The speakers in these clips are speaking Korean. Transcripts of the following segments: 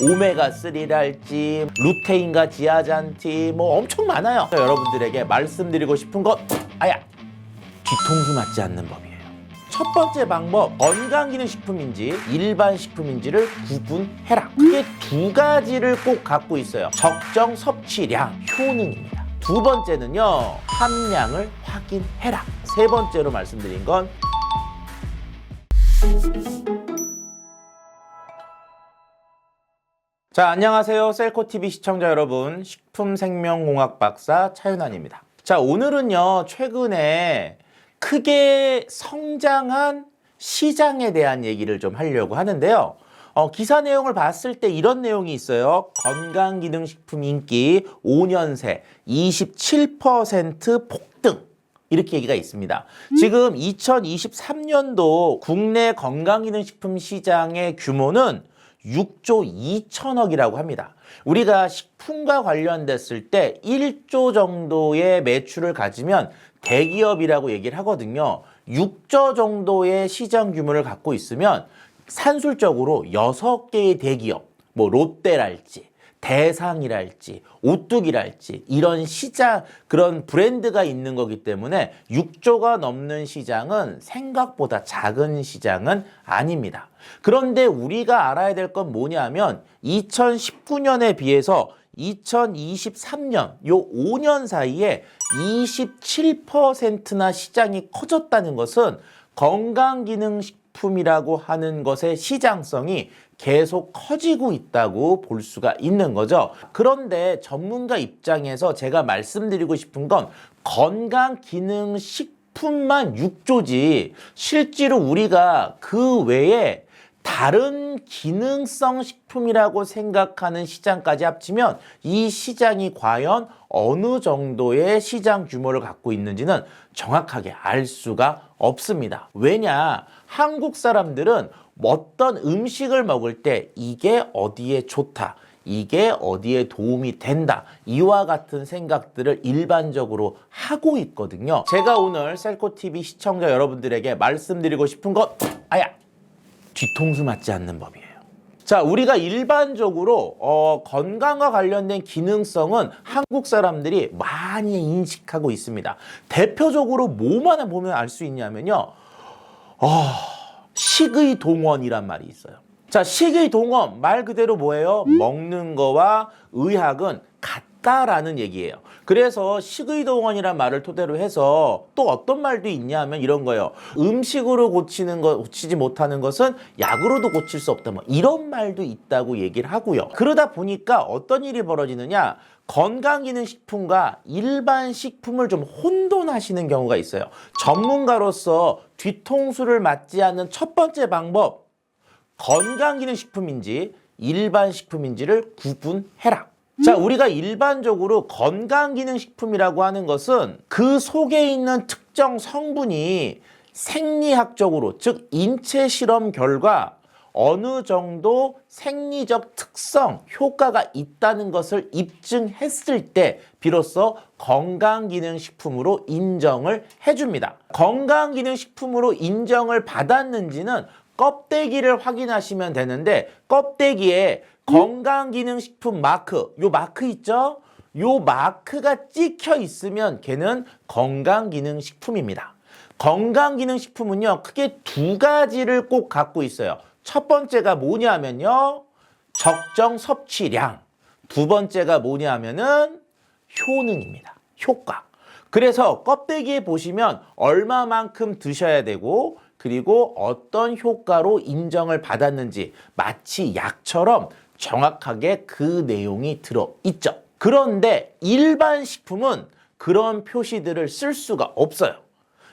오메가3랄지 루테인과 지아잔티 뭐 엄청 많아요. 여러분들에게 말씀드리고 싶은 것 아야 뒤통수 맞지 않는 법이에요. 첫 번째 방법 건강기능식품인지 일반 식품인지를 구분해라. 크게 두 가지를 꼭 갖고 있어요. 적정 섭취량, 효능입니다. 두 번째는요 함량을 확인해라. 세 번째로 말씀드린 건 자, 안녕하세요. 셀코TV 시청자 여러분. 식품생명공학 박사 차윤환입니다. 자, 오늘은요, 최근에 크게 성장한 시장에 대한 얘기를 좀 하려고 하는데요. 어, 기사 내용을 봤을 때 이런 내용이 있어요. 건강기능식품 인기 5년 새 27% 폭등. 이렇게 얘기가 있습니다. 지금 2023년도 국내 건강기능식품 시장의 규모는 6조 2천억이라고 합니다. 우리가 식품과 관련됐을 때 1조 정도의 매출을 가지면 대기업이라고 얘기를 하거든요. 6조 정도의 시장 규모를 갖고 있으면 산술적으로 6개의 대기업, 뭐 롯데랄지, 대상이랄지, 오뚜기랄지 이런 시장 그런 브랜드가 있는 거기 때문에 6조가 넘는 시장은 생각보다 작은 시장은 아닙니다. 그런데 우리가 알아야 될 건 뭐냐면 2019년에 비해서 2023년 요 5년 사이에 27%나 시장이 커졌다는 것은 건강기능식 품이라고 하는 것의 시장성이 계속 커지고 있다고 볼 수가 있는 거죠. 그런데 전문가 입장에서 제가 말씀드리고 싶은 건 건강 기능 식품만 6조지 실제로 우리가 그 외에 다른 기능성 식품이라고 생각하는 시장까지 합치면 이 시장이 과연 어느 정도의 시장 규모를 갖고 있는지는 정확하게 알 수가 없습니다. 왜냐? 한국 사람들은 어떤 음식을 먹을 때 이게 어디에 좋다. 이게 어디에 도움이 된다. 이와 같은 생각들을 일반적으로 하고 있거든요. 제가 오늘 셀코TV 시청자 여러분들에게 말씀드리고 싶은 것, 아야! 뒤통수 맞지 않는 법이에요. 자, 우리가 일반적으로 어, 건강과 관련된 기능성은 한국 사람들이 많이 인식하고 있습니다. 대표적으로 뭐만 보면 알 수 있냐면요. 어, 식의 동원이란 말이 있어요. 자, 식의 동원 말 그대로 뭐예요? 먹는 거와 의학은 같다라는 얘기예요. 그래서 식의 동원이란 말을 토대로 해서 또 어떤 말도 있냐면 이런 거예요. 음식으로 고치는 거 고치지 못하는 것은 약으로도 고칠 수 없다. 뭐 이런 말도 있다고 얘기를 하고요. 그러다 보니까 어떤 일이 벌어지느냐? 건강기능식품과 일반 식품을 좀 혼돈하시는 경우가 있어요. 전문가로서 뒤통수를 맞지 않는 첫 번째 방법 건강기능식품인지 일반 식품인지를 구분해라. 자, 우리가 일반적으로 건강기능식품이라고 하는 것은 그 속에 있는 특정 성분이 생리학적으로, 즉, 인체 실험 결과 어느 정도 생리적 특성, 효과가 있다는 것을 입증했을 때 비로소 건강기능식품으로 인정을 해줍니다. 건강기능식품으로 인정을 받았는지는 껍데기를 확인하시면 되는데 껍데기에 건강기능식품 마크, 요 마크 있죠? 요 마크가 찍혀 있으면 걔는 건강기능식품입니다. 건강기능식품은요, 크게 두 가지를 꼭 갖고 있어요. 첫 번째가 뭐냐면요, 적정 섭취량. 두 번째가 뭐냐면은 효능입니다. 효과. 그래서 껍데기에 보시면 얼마만큼 드셔야 되고, 그리고 어떤 효과로 인정을 받았는지 마치 약처럼 정확하게 그 내용이 들어 있죠. 그런데 일반 식품은 그런 표시들을 쓸 수가 없어요.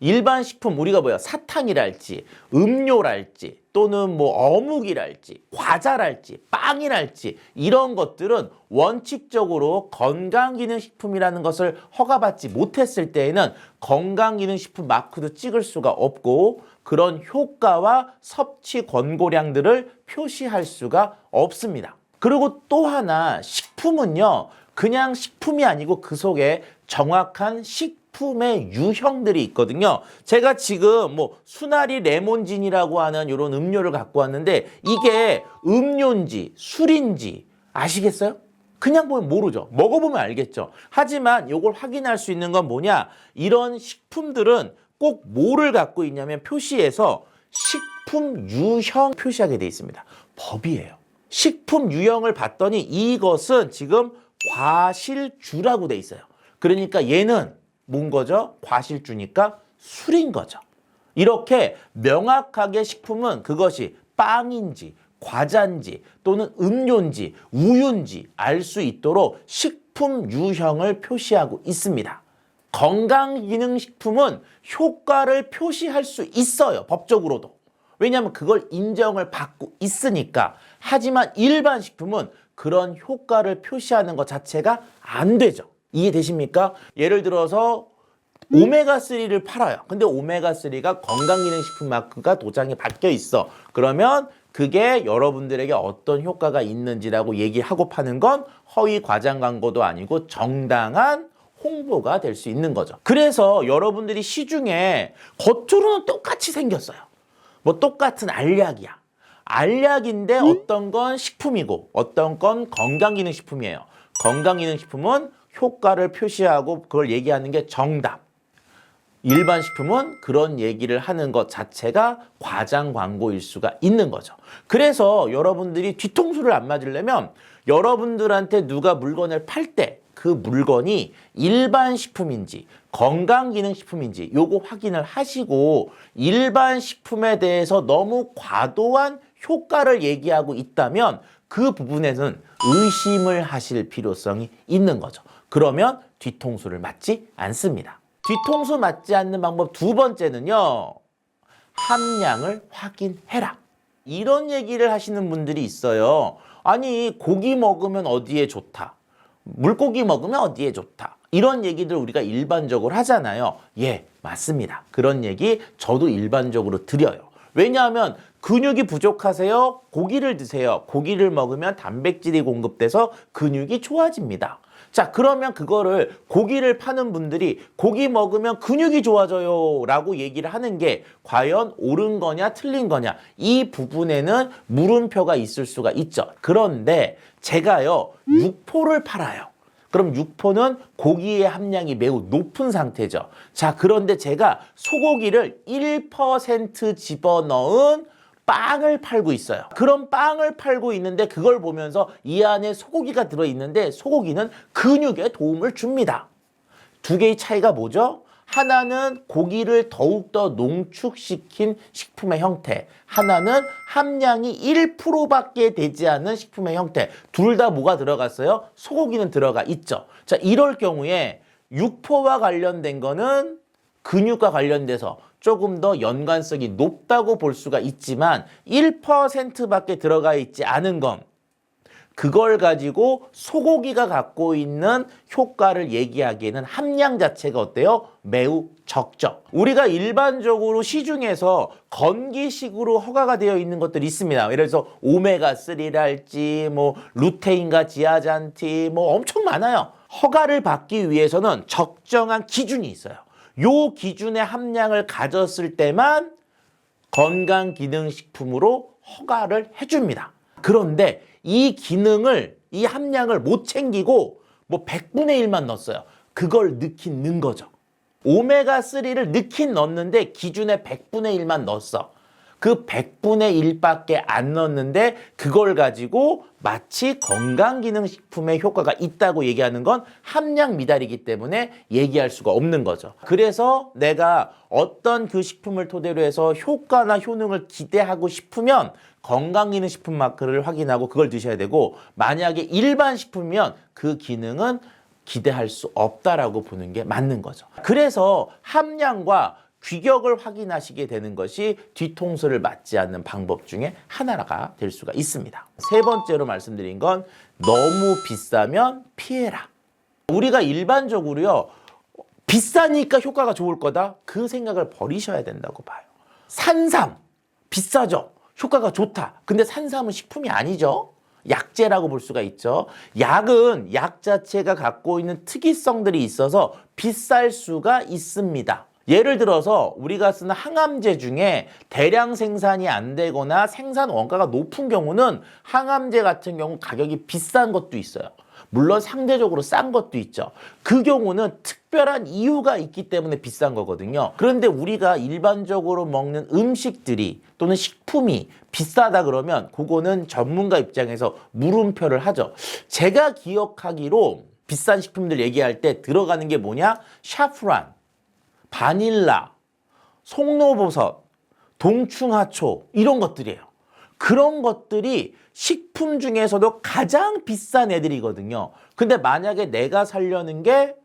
일반 식품 우리가 뭐야 사탕이랄지 음료랄지 또는 뭐 어묵이랄지 과자랄지 빵이랄지 이런 것들은 원칙적으로 건강기능식품이라는 것을 허가받지 못했을 때에는 건강기능식품 마크도 찍을 수가 없고 그런 효과와 섭취 권고량들을 표시할 수가 없습니다. 그리고 또 하나 식품은요 그냥 식품이 아니고 그 속에 정확한 식 식품의 유형들이 있거든요. 제가 지금 뭐 수나리 레몬진이라고 하는 이런 음료를 갖고 왔는데 이게 음료인지 술인지 아시겠어요? 그냥 보면 모르죠. 먹어보면 알겠죠. 하지만 이걸 확인할 수 있는 건 뭐냐? 이런 식품들은 꼭 뭐를 갖고 있냐면 표시에서 식품 유형 표시하게 돼 있습니다. 법이에요. 식품 유형을 봤더니 이것은 지금 과실주라고 돼 있어요. 그러니까 얘는 뭔 거죠? 과실주니까 술인 거죠. 이렇게 명확하게 식품은 그것이 빵인지 과자인지 또는 음료인지 우유인지 알 수 있도록 식품 유형을 표시하고 있습니다. 건강기능식품은 효과를 표시할 수 있어요. 법적으로도. 왜냐하면 그걸 인정을 받고 있으니까. 하지만 일반 식품은 그런 효과를 표시하는 것 자체가 안 되죠. 이해되십니까? 예를 들어서 오메가3를 팔아요. 근데 오메가3가 건강기능식품 마크가 도장에 박혀 있어. 그러면 그게 여러분들에게 어떤 효과가 있는지라고 얘기하고 파는 건 허위 과장 광고도 아니고 정당한 홍보가 될 수 있는 거죠. 그래서 여러분들이 시중에 겉으로는 똑같이 생겼어요. 뭐 똑같은 알약이야. 알약인데 어떤 건 식품이고 어떤 건 건강기능식품이에요. 건강기능식품은 효과를 표시하고 그걸 얘기하는 게 정답. 일반 식품은 그런 얘기를 하는 것 자체가 과장 광고일 수가 있는 거죠. 그래서 여러분들이 뒤통수를 안 맞으려면 여러분들한테 누가 물건을 팔 때 그 물건이 일반 식품인지 건강기능식품인지 요거 확인을 하시고 일반 식품에 대해서 너무 과도한 효과를 얘기하고 있다면 그 부분에는 의심을 하실 필요성이 있는 거죠. 그러면 뒤통수를 맞지 않습니다. 뒤통수 맞지 않는 방법 두 번째는요. 함량을 확인해라. 이런 얘기를 하시는 분들이 있어요. 아니, 고기 먹으면 어디에 좋다. 물고기 먹으면 어디에 좋다. 이런 얘기들 우리가 일반적으로 하잖아요. 예, 맞습니다. 그런 얘기 저도 일반적으로 드려요. 왜냐하면 근육이 부족하세요? 고기를 드세요. 고기를 먹으면 단백질이 공급돼서 근육이 좋아집니다. 자, 그러면 그거를 고기를 파는 분들이 고기 먹으면 근육이 좋아져요 라고 얘기를 하는 게 과연 옳은 거냐 틀린 거냐 이 부분에는 물음표가 있을 수가 있죠. 그런데 제가요, 육포를 팔아요. 그럼 육포는 고기의 함량이 매우 높은 상태죠. 자, 그런데 제가 소고기를 1% 집어넣은 빵을 팔고 있어요. 그런 빵을 팔고 있는데 그걸 보면서 이 안에 소고기가 들어있는데 소고기는 근육에 도움을 줍니다. 두 개의 차이가 뭐죠? 하나는 고기를 더욱더 농축시킨 식품의 형태, 하나는 함량이 1%밖에 되지 않는 식품의 형태. 둘 다 뭐가 들어갔어요? 소고기는 들어가 있죠. 자, 이럴 경우에 육포와 관련된 거는 근육과 관련돼서 조금 더 연관성이 높다고 볼 수가 있지만 1%밖에 들어가 있지 않은 건 그걸 가지고 소고기가 갖고 있는 효과를 얘기하기에는 함량 자체가 어때요? 매우 적죠. 우리가 일반적으로 시중에서 건기식으로 허가가 되어 있는 것들이 있습니다. 예를 들어서 오메가3랄지 뭐 루테인과 지아잔티 뭐 엄청 많아요. 허가를 받기 위해서는 적정한 기준이 있어요. 요 기준의 함량을 가졌을 때만 건강기능식품으로 허가를 해줍니다. 그런데 이 기능을, 이 함량을 못 챙기고 뭐 100분의 1만 넣었어요. 그걸 넣긴 넣은 거죠. 오메가3를 넣긴 넣었는데 기준의 100분의 1만 넣었어. 그 100분의 1밖에 안 넣었는데 그걸 가지고 마치 건강기능식품의 효과가 있다고 얘기하는 건 함량 미달이기 때문에 얘기할 수가 없는 거죠. 그래서 내가 어떤 그 식품을 토대로 해서 효과나 효능을 기대하고 싶으면 건강기능식품 마크를 확인하고 그걸 드셔야 되고 만약에 일반 식품이면 그 기능은 기대할 수 없다라고 보는 게 맞는 거죠. 그래서 함량과 규격을 확인하시게 되는 것이 뒤통수를 맞지 않는 방법 중에 하나가 될 수가 있습니다. 세 번째로 말씀드린 건 너무 비싸면 피해라. 우리가 일반적으로요, 비싸니까 효과가 좋을 거다? 그 생각을 버리셔야 된다고 봐요. 산삼, 비싸죠? 효과가 좋다. 근데 산삼은 식품이 아니죠? 약재라고 볼 수가 있죠. 약은 약 자체가 갖고 있는 특이성들이 있어서 비쌀 수가 있습니다. 예를 들어서 우리가 쓰는 항암제 중에 대량 생산이 안 되거나 생산 원가가 높은 경우는 항암제 같은 경우 가격이 비싼 것도 있어요. 물론 상대적으로 싼 것도 있죠. 그 경우는 특별한 이유가 있기 때문에 비싼 거거든요. 그런데 우리가 일반적으로 먹는 음식들이 또는 식품이 비싸다 그러면 그거는 전문가 입장에서 물음표를 하죠. 제가 기억하기로 비싼 식품들 얘기할 때 들어가는 게 뭐냐? 샤프란, 바닐라, 송로버섯, 동충하초 이런 것들이에요. 그런 것들이 식품 중에서도 가장 비싼 애들이거든요. 근데 만약에 내가 살려는 게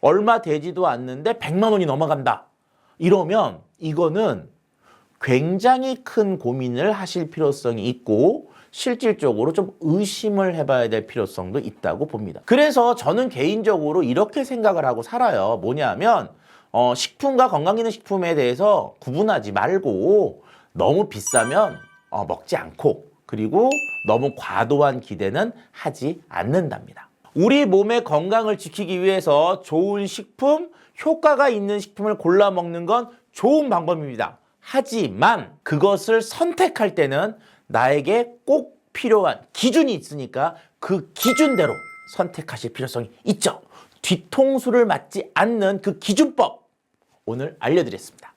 얼마 되지도 않는데 100만 원이 넘어간다. 이러면 이거는 굉장히 큰 고민을 하실 필요성이 있고 실질적으로 좀 의심을 해봐야 될 필요성도 있다고 봅니다. 그래서 저는 개인적으로 이렇게 생각을 하고 살아요. 뭐냐면 어, 식품과 건강기능식품에 대해서 구분하지 말고 너무 비싸면 어, 먹지 않고 그리고 너무 과도한 기대는 하지 않는답니다. 우리 몸의 건강을 지키기 위해서 좋은 식품, 효과가 있는 식품을 골라 먹는 건 좋은 방법입니다. 하지만 그것을 선택할 때는 나에게 꼭 필요한 기준이 있으니까 그 기준대로 선택하실 필요성이 있죠. 뒤통수를 맞지 않는 그 기준법 오늘 알려드렸습니다.